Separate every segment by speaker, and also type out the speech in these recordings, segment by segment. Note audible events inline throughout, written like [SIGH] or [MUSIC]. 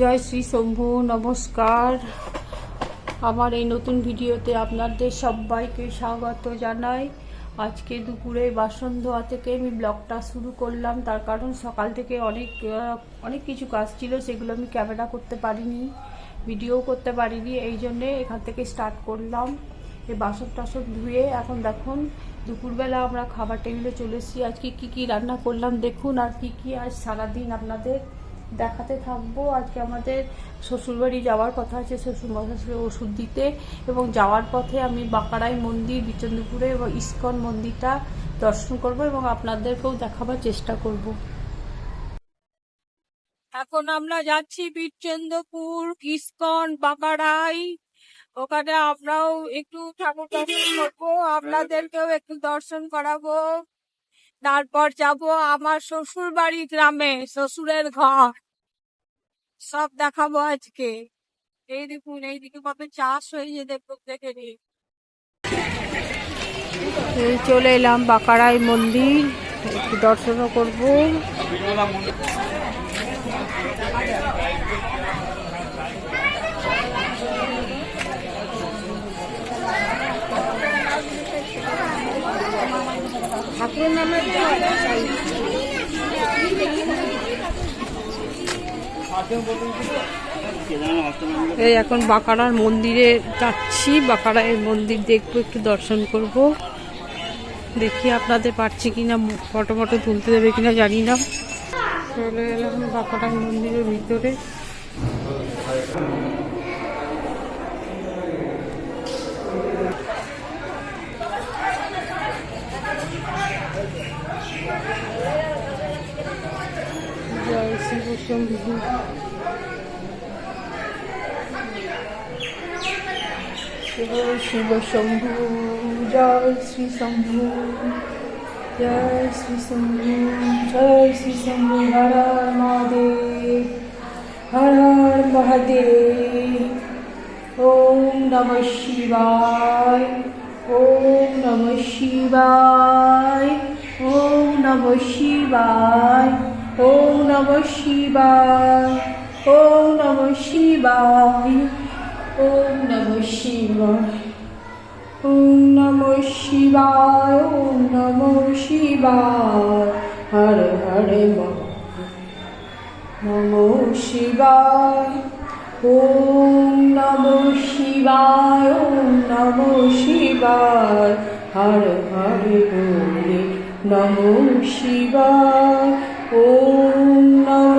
Speaker 1: জয় শ্রী শম্ভু নমস্কার আমার এই নতুন ভিডিওতে আপনাদের সবাইকে স্বাগত জানাই আজকে দুপুরে বাসন ধোয়া থেকে আমি ব্লগটা শুরু করলাম তার কারণ সকাল থেকে অনেক অনেক কিছু কাজ ছিল সেগুলো আমি ক্যামেরা করতে পারিনি ভিডিও করতে পারিনি এই জন্যে এখান থেকে স্টার্ট করলাম এই বাসন টাসন ধুয়ে এখন দেখুন দুপুরবেলা আমরা খাবার টেবিলে চলে এসেছি আজকে কি কি রান্না করলাম দেখুন আর কি কি আজ সারাদিন আপনাদের দেখাতে থাকবো আজকে আমাদের শ্বশুরবাড়ি যাওয়ার কথা আছে শ্বশুরমশাশুড়ি ওষুধ দিতে এবং যাওয়ার পথে আমি বাঁকারাই মন্দির বিচন্দ্রপুরে এবং ইস্কন মন্দিরটা দর্শন করব এবং আপনাদেরকেও দেখাবার চেষ্টা করব এখন আমরা যাচ্ছি বীরচন্দ্রপুর ইস্কন বাঁকারাই ওখানে আমরাও একটু ঠাকুর দর্শন করবো আপনাদেরকেও একটু দর্শন করাবো তারপর যাব আমার শ্বশুর বাড়ি গ্রামে শ্বশুরের ঘর সব দেখাবো আজকে এই দেখুন এইদিকে কবে চাষ যে দেখুন দেখে চলে এলাম বাকারাই মন্দির একটু দর্শনও করবো এই এখন বাঁকাড়ার মন্দিরে যাচ্ছি বাঁকাড়ায় মন্দির দেখবো একটু দর্শন করব দেখি আপনাদের পারছি কিনা ফটো মটো তুলতে দেবে কিনা জানি না চলে গেলাম বাঁকাড়ার মন্দিরের ভিতরে জয় শ্রী শিব শিব শম্ভু জয় শ্রী শম্ভু জয় শ্রী শম্ভু জয় শ্রী শম্ভু হর হর মহাদেব হর হর মহাদেব ওম নম শিবায় ওম নম শিবায় ওম নম শিবায় ওম নম শিবায় ওম নম শিবায় ওম নম শিবায় ওম নম শিবায় ওম নম শিবায় হর হরে নম শিবায় ওম নম শিবায় ওম নম শিবায় হর হরে বলে নম শিবায় ওম নম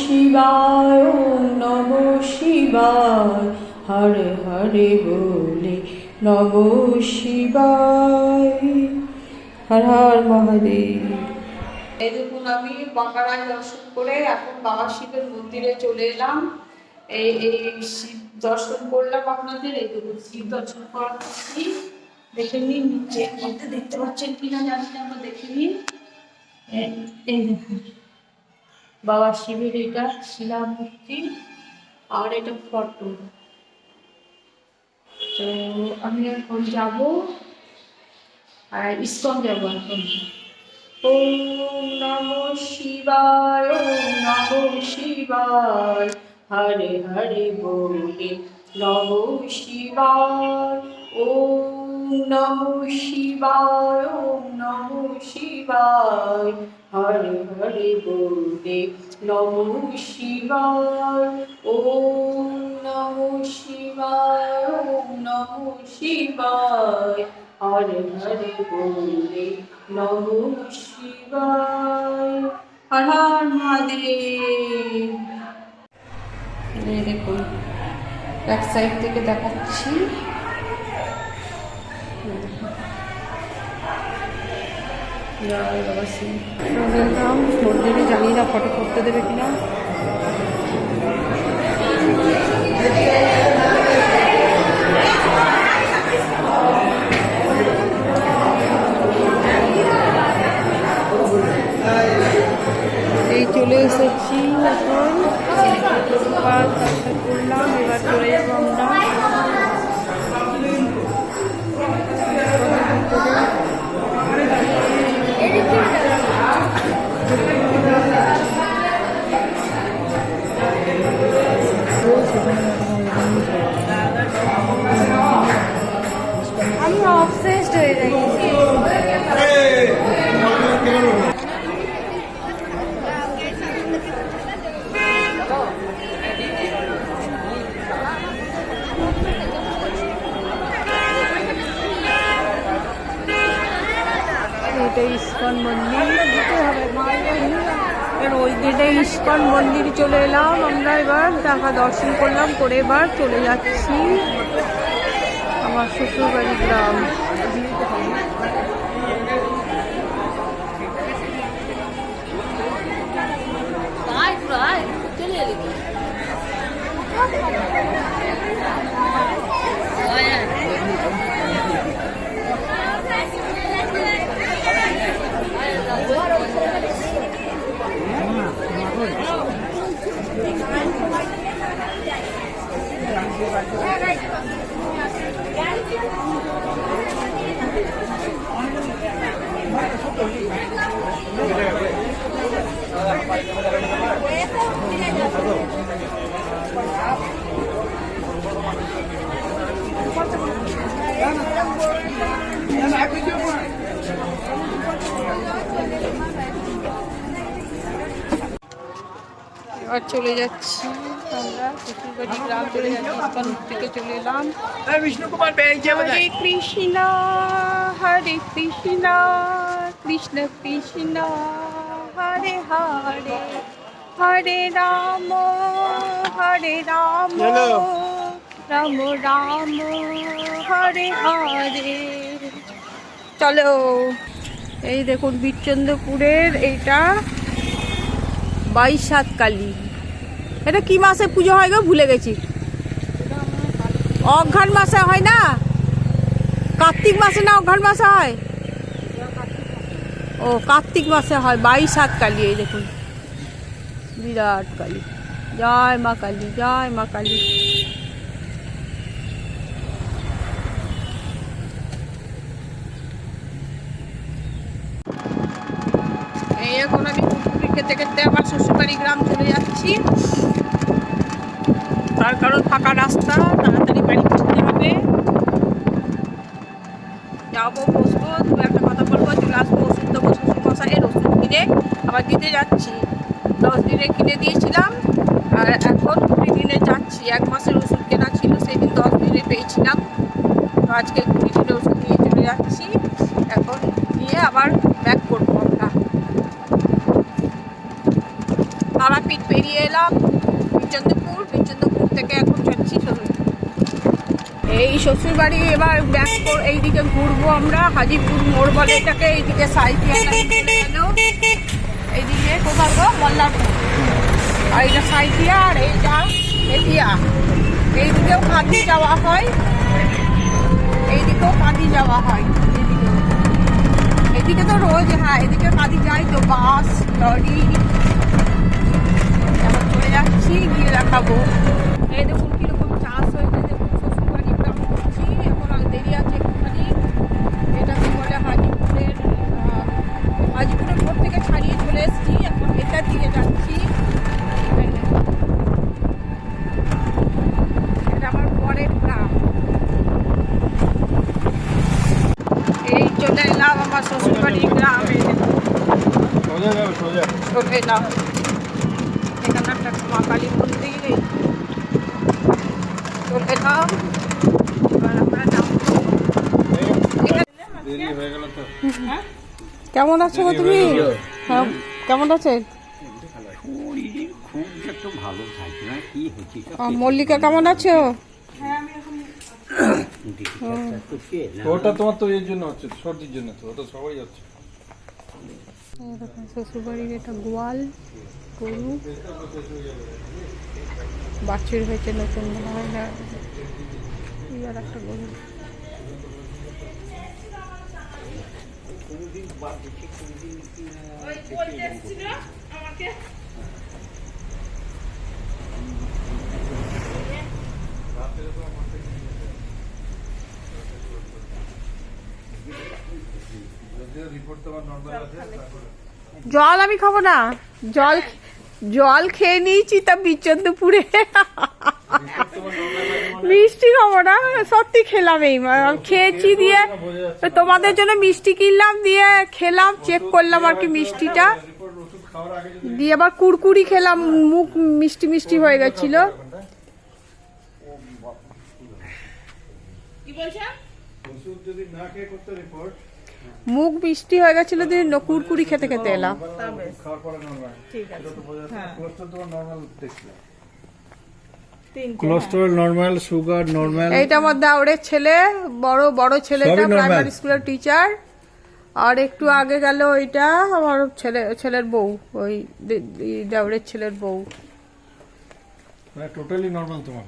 Speaker 1: শিবায় ওম নম শিবায় হরে হরে বলে নব শিবাই হর হর মহাদেব এই দেখুন আমি বাঁকারায় দর্শন করে এখন বাবা শিবের মন্দিরে চলে এলাম এই এই শিব দর্শন করলাম আপনাদের এই দেখুন শিব দর্শন করাচ্ছি দেখে নিন নিচে মধ্যে দেখতে পাচ্ছেন কিনা জানি না আমরা দেখে নিন এই দেখুন বাবা শিবের এটা শিলামূর্তি আর এটা ফটো তো আমি এখন যাব আর ইস্কন যাবো এখন ওম নমো শিবায় ওম নমো শিবায় হরে হরে বলে নমো শিবায় ওম নমো শিবায় ওম নমো শিবায় হরে হরে বোলে নমো শিবায় ওম নমো শিবায় ওম নমো শিবায় হরে হরে বোলে নমো শিবায় হর হর দেখুন এক সাইড থেকে দেখাচ্ছি জয় জানি না ফটো করতে দেবে কিনা এই চলে এসেছি এখন করলাম এবার চলে যাবো আমরা ইস্কন মন্দির চলে এলাম আমরা এবার দেখা দর্শন করলাম করে এবার চলে যাচ্ছি আমার শ্বশুরবাড়ি গ্রাম চলে এবার চলে যাচ্ছি আমরা কুকুরবাড়ি গ্রাম চলে যাচ্ছি থেকে চলে এলাম বিষ্ণু কুমার হরে কৃষ্ণ হরে কৃষ্ণ কৃষ্ণ কৃষ্ণ হরে হরে হরে রাম হরে রাম রাম রাম হরে হরে চলো এই দেখুন বিচ্ছন্দপুরের এইটা বাইশ সাতকালী এটা কি মাসে পুজো হয় গো ভুলে গেছি অঘ্রাণ মাসে হয় না কার্তিক মাসে না অঘ্রাণ মাসে হয় ও কার্তিক মাসে হয় বাইশ হাত কালী এই দেখুন বিরাট কালী জয় মা কালী জয় মা কালী এখন আমি খেতে খেতে আবার শ্বশুরবাড়ি গ্রাম চলে যাচ্ছি তার কারণ ফাঁকা রাস্তা তাড়াতাড়ি বাড়ি পৌঁছতে হবে যাবো বসবো দু একটা কথা বলবো চলে আসবো ওষুধ দেবো শ্বশুর মশাইয়ের ওষুধ কিনে আবার দিতে যাচ্ছি দশ দিনে কিনে দিয়েছিলাম আর এখন কুড়ি দিনে যাচ্ছি এক মাসের ওষুধ কেনা ছিল সেদিন দশ দিনে পেয়েছিলাম তো আজকে কুড়ি দিনে ওষুধ নিয়ে চলে যাচ্ছি এখন নিয়ে আবার ব্যাক করবো আমরা তারাপীঠ পেরিয়ে এলাম বিচন্দ্রপুর বিচন্দ্রপুর থেকে এখন চলছি এই শ্বশুর বাড়ি এবার ব্যাক এইদিকে ঘুরবো আমরা হাজিপুর মোড় বলে এটাকে এইদিকে সাইকেল এইদিকে কোথাও গো মল্লারপুর আর এটা সাইকিয়া আর এইটা এটিয়া এইদিকেও খাদি যাওয়া হয় এইদিকেও কাঁদি যাওয়া হয় এদিকে তো রোজ হ্যাঁ এদিকে কাঁদি যাই তো বাস লরি এখন চলে যাচ্ছি গিয়ে দেখাবো এই দেখুন কীরকম চাষ হয়েছে দেখুন শ্বশুরবাড়ি কেমন করছি এখন দেরি আছে একটুখানি এটাকে বলে হাজিপুরের হাজিপুরের ঘর থেকে ছাড়িয়ে চলে এসেছি এখন এটার দিকে যাচ্ছি এটা আমার পরের গ্রাম এই চলে এলাম আমার শ্বশুরবাড়ির গ্রামে চলে কেমন আছো গো তুমি হ্যাঁ, কেমন আছেন মল্লিকা কেমন আছো হ্যাঁ,
Speaker 2: [COUGHS] ওটা তোমার তো এর জন্য সর্দির জন্য তো ওটা সবাই
Speaker 1: গোয়াল গরু হয়েছে নতুন হয় হ্যাঁ। না একটা গরু বা দেখে আমাকে জল আমি খাবো না জল হ্যাঁ। জল খেয়ে নিয়েছি তা বিচন্দপুরে [LAUGHS] মিষ্টি খাবো না সত্যি খেলাম এই খেয়েছি দিয়ে তোমাদের জন্য মিষ্টি কিনলাম দিয়ে খেলাম চেক করলাম আর কি মিষ্টিটা দিয়ে আবার কুরকুরি খেলাম মুখ মিষ্টি মিষ্টি হয়ে গেছিল মুখ মিষ্টি হয়ে গেছিল দিয়ে কুরকুরি খেতে খেতে এলাম ঠিক আছে
Speaker 2: হ্যাঁ। কোলেস্টেরল নরমাল সুগার নরমাল
Speaker 1: এইটা আমার দাউড়ের ছেলে বড় বড় ছেলেটা প্রাইমারি স্কুলের টিচার আর একটু আগে গেল ওইটা আমার ছেলে ছেলের বউ ওই দেওরের ছেলের বউ
Speaker 2: মানে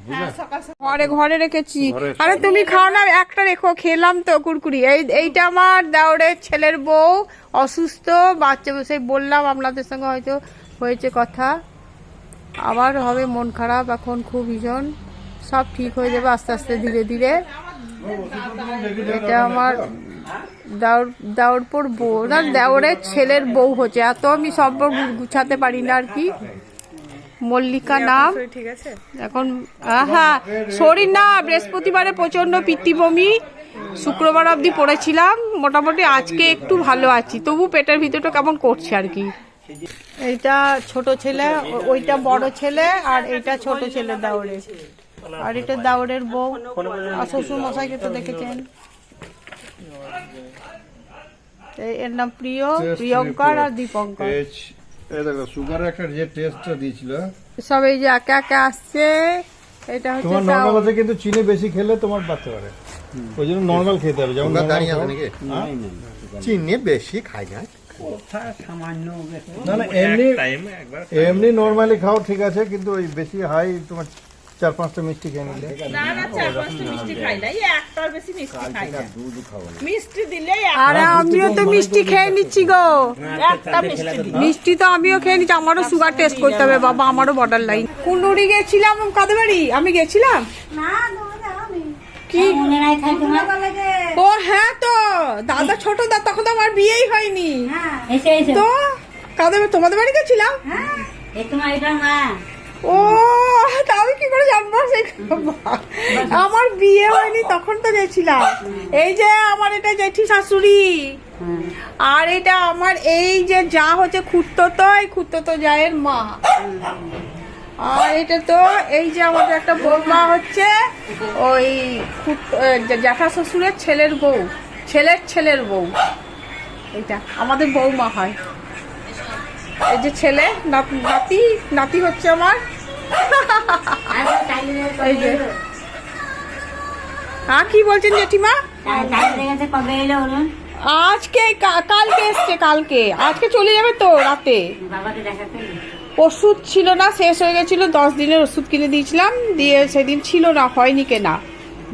Speaker 2: হ্যাঁ,
Speaker 1: ঘরে ঘরে রেখেছি আরে তুমি খাও না একটা রেখো খেলাম তো কুরকুরি এই এইটা আমার দেওরের ছেলের বউ অসুস্থ বাচ্চা সেই বললাম আপনাদের সঙ্গে হয়তো হয়েছে কথা আবার হবে মন খারাপ এখন খুব ভীষণ সব ঠিক হয়ে যাবে আস্তে আস্তে ধীরে ধীরে এটা আমার দাউর দাউরপুর বউ না দেওরের ছেলের বউ হচ্ছে এত আমি সব গুছাতে পারি না আর কি মল্লিকা নাম ঠিক আছে এখন হ্যাঁ শরীর না বৃহস্পতিবারে প্রচণ্ড পিতৃভূমি শুক্রবার অবধি পড়েছিলাম মোটামুটি আজকে একটু ভালো আছি তবু পেটের ভিতরটা কেমন করছে আর কি এইটা ছোট ছেলে ওইটা বড় ছেলে আর এটা ছোট ছেলে দাউরের আর এটা দাউরের বউ আর শ্বশুর মশাইকে তো দেখেছেন এর নাম প্রিয় প্রিয়ঙ্কর আর দীপঙ্কর সব এই যে একে একে আসছে এটা
Speaker 2: কিন্তু চিনি বেশি খেলে তোমার হ্যাঁ? চিনি বেশি খাই না এমনি নর্মালি খাও ঠিক আছে কিন্তু ওই বেশি হাই তোমার চার পাঁচটা মিষ্টি খেয়ে নিলে
Speaker 1: খাই আরে আমিও তো মিষ্টি খেয়ে নিচ্ছি গো মিষ্টি তো আমিও খেয়ে নিচ্ছি আমারও সুগার আচ্ছা, টেস্ট করতে হবে বাবা আমারও বর্ডার লাইন কুন্ডুরি গেছিলাম কাদের বাড়ি আমি গেছিলাম
Speaker 3: না কি হ্যাঁ, মনে নাই
Speaker 1: থাকে তোমার ও হ্যাঁ তো দাদা ছোট দা তখন তো আমার বিয়েই হয়নি হ্যাঁ, তো কাদের তোমাদের বাড়ি গেছিলাম হ্যাঁ ও তাহলে কি করে জানবো সেই আমার বিয়ে হয়নি তখন তো গেছিলাম এই যে আমার এটা জেঠি শাশুড়ি আর এটা আমার এই যে যা হচ্ছে খুঁড়তো তো এই খুঁড়তো তো জায়ের মা আর এটা তো এই যে আমাদের একটা বৌমা হচ্ছে ওই জ্যাঠা শ্বশুরের ছেলের বউ ছেলের ছেলের বউ এটা আমাদের বৌমা হয় এই যে ছেলে নাতি নাতি হচ্ছে আমার এই যে হ্যাঁ কি বলছেন জেঠিমা আজকে কালকে এসছে কালকে আজকে চলে যাবে তো রাতে বাবাকে দেখাতে ওষুধ ছিল না শেষ হয়ে গেছিলো দশ দিনের ওষুধ কিনে দিয়েছিলাম দিয়ে সেদিন ছিল না হয়নি কেনা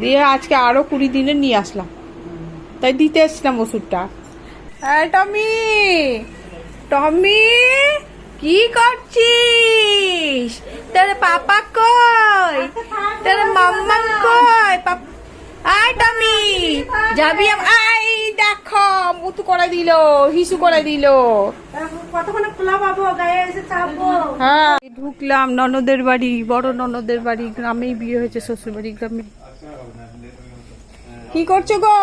Speaker 1: দিয়ে আজকে আরও কুড়ি দিনে নিয়ে আসলাম তাই দিতে এসছিলাম ওষুধটা হ্যাঁ টমি টমি কি করছিস তোর পাপা কই তোর মাম্মা কই আয় টমি যাবি আয় হ্যাঁ ঢুকলাম ননদের বাড়ি বড় ননদের বাড়ি গ্রামেই বিয়ে হয়েছে শ্বশুর বাড়ি গ্রামে কি করছো গো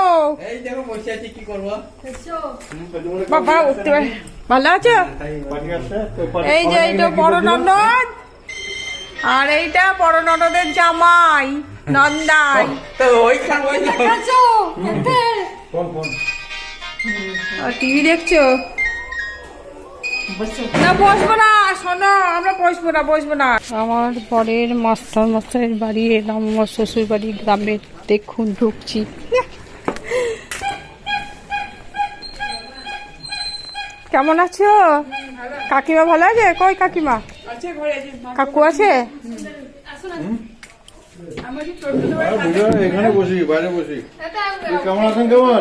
Speaker 1: বাবা উঠতে পারে ভালো আছো এই যে এইটা বড় ননদ আর এইটা বড় ননদের জামাই নন্দাই তো কোন টিভি দেখছো না বসবো না শোনো আমরা বসবো না বসবো না আমার পরের মাস্টার মাস্টারের বাড়ি এলাম আমার শ্বশুর বাড়ি গ্রামে দেখুন ঢুকছি কেমন আছো কাকিমা ভালো আছে কই কাকিমা কাকু আছে
Speaker 2: এখানে বসি বাইরে বসি কেমন আছেন কেমন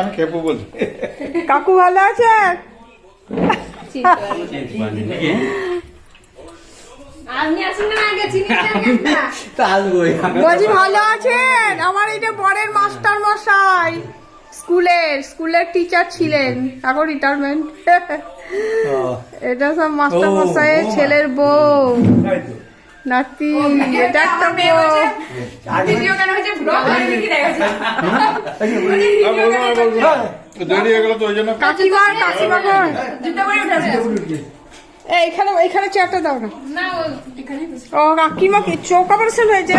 Speaker 2: আমি খেপু বলছি
Speaker 1: কাকু ভালো আছে ভালো আছেন আমার এটা পরের মাস্টার মশাই স্কুলের স্কুলের টিচার ছিলেন এখন রিটায়ারমেন্ট Oh. এটা সব মাস্টার oh, মশাই oh. ছেলের বউ নাতি এটা একটা ভিডিও কেন হচ্ছে করে হ্যাঁ? হ্যাঁ, কাকিমা কাকিমা হ্যাঁ, এইখানে চেয়ারটা ও কাকিমা কি হয়েছে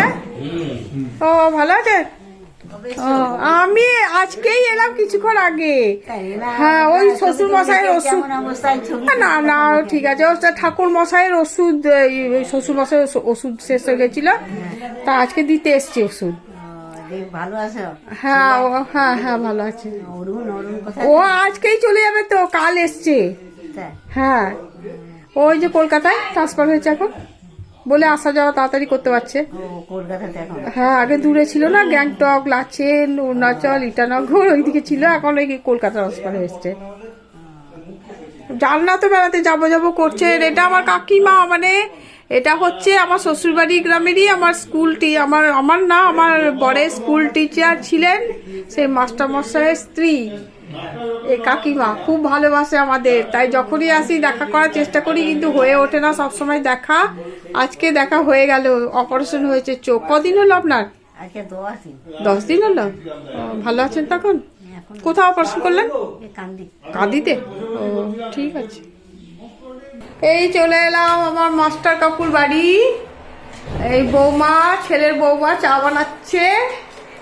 Speaker 1: ও ভালো আছে আমি আজকেই এলাম কিছুক্ষণ আগে হ্যাঁ ওই শ্বশুর মশাইয়ের ওষুধ না না ঠিক আছে ঠাকুর মশাইয়ের ওষুধ শ্বশুর মশাইয়ের ওষুধ শেষ হয়ে গেছিল তা আজকে দিতে এসছি ওষুধ ভালো হ্যাঁ, আছে হ্যাঁ হ্যাঁ হ্যাঁ ভালো আছে ও আজকেই চলে যাবে তো কাল এসছে হ্যাঁ ওই যে কলকাতায় ট্রান্সফার হয়েছে এখন বলে আসা যাওয়া তাড়াতাড়ি করতে পারছে হ্যাঁ আগে দূরে ছিল না গ্যাংটক লাচেন অরুণাচল ইটানগর ওইদিকে ছিল এখন ওই কলকাতার হসপিটালে এসছে জানলা তো বেড়াতে যাবো যাবো করছে এটা আমার কাকিমা মানে এটা হচ্ছে আমার শ্বশুরবাড়ি গ্রামেরই আমার স্কুল টি আমার আমার না আমার বরের স্কুল টিচার ছিলেন সেই মাস্টারমশাইয়ের স্ত্রী এই কাকিমা খুব ভালোবাসে আমাদের তাই যখনই আসি দেখা করার চেষ্টা করি কিন্তু হয়ে ওঠে না সবসময় দেখা আজকে দেখা হয়ে গেল অপারেশন হয়েছে চোখ কদিন হলো আপনার দশ দিন হলো ভালো আছেন তখন হ্যাঁ, কোথাও অপারেশন করলেন কাঁদিতে ও ঠিক আছে এই চলে এলাম আমার মাস্টার কাকুর বাড়ি এই বৌমা ছেলের বৌমা চা বানাচ্ছে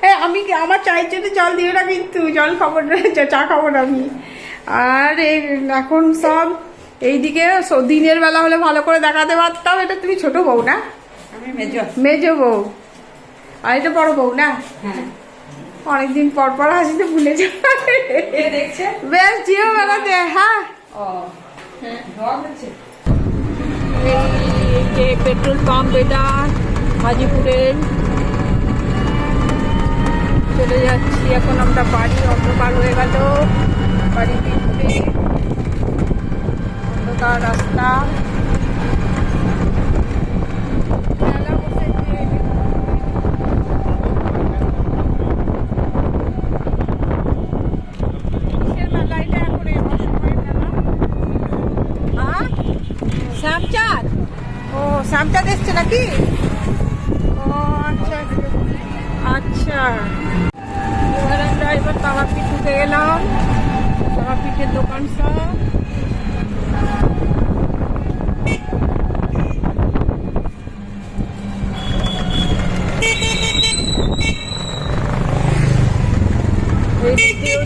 Speaker 1: হ্যাঁ, আমি আমার চায়ের জন্য জল দিও না কিন্তু জল খাবো না চা খাবো না আমি আর এই এখন সব এইদিকে দিনের বেলা হলে ভালো করে দেখাতে পারতাম এটা তুমি ছোট বউ না মেজ বউ আর এটা বড় বউ না হ্যাঁ। অনেকদিন পর পর হাসিতে ভুলে যাবে বেশ বেলাতে হ্যাঁ পেট্রোল পাম্প এটা হাজিপুরের চলে যাচ্ছি এখন আমরা বাড়ি অন্ধকার হয়ে গেল বাড়ি ফিরতে অন্ধকার রাস্তা শ্যামচাঁদ ও নাকি ও আচ্ছা আচ্ছা ঘুরতে গেলাম সবার পিঠের দোকান সব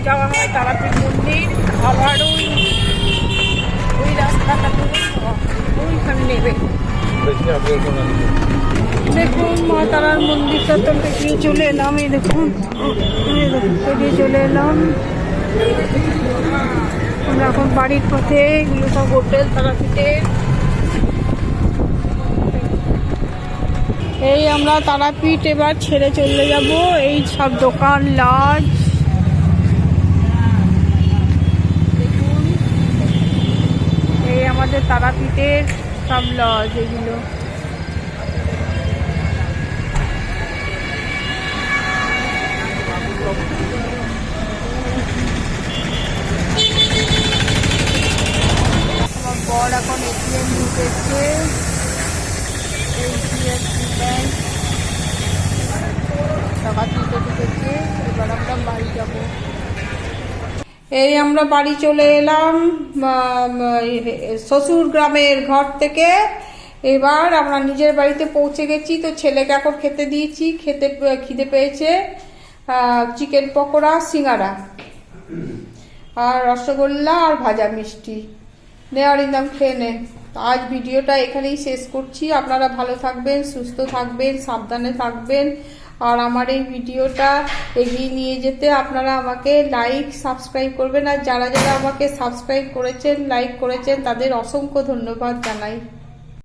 Speaker 1: যাওয়া হয় তারাপীঠ মন্দির আবার ওই রাস্তাটা ওইখানে দেখুন মা তারার মন্দিরটা তো দেখিয়ে চলে এলাম এই দেখুন এগিয়ে চলে এলাম আমরা এখন বাড়ির পথে এগুলো সব হোটেল তারাপীঠে এই আমরা তারাপীঠ এবার ছেড়ে চলে যাব এই সব দোকান লাজ এই আমাদের তারাপীঠের সব লজ এগুলো বর এখন এটিএম ঢুকেছে এইচডিএফসি ব্যাঙ্ক টাকা তুলতে ঢুকেছে এবার আমরা বাড়ি যাব এই আমরা বাড়ি চলে এলাম শ্বশুর গ্রামের ঘর থেকে এবার আমরা নিজের বাড়িতে পৌঁছে গেছি তো ছেলেকে এখন খেতে দিয়েছি খেতে খিদে পেয়েছে চিকেন পকোড়া সিঙ্গারা আর রসগোল্লা আর ভাজা মিষ্টি নেওয়ার ইনকাম খেয়ে নেন আজ ভিডিওটা এখানেই শেষ করছি আপনারা ভালো থাকবেন সুস্থ থাকবেন সাবধানে থাকবেন আর আমার এই ভিডিওটা এগিয়ে নিয়ে যেতে আপনারা আমাকে লাইক সাবস্ক্রাইব করবেন আর যারা যারা আমাকে সাবস্ক্রাইব করেছেন লাইক করেছেন তাদের অসংখ্য ধন্যবাদ জানাই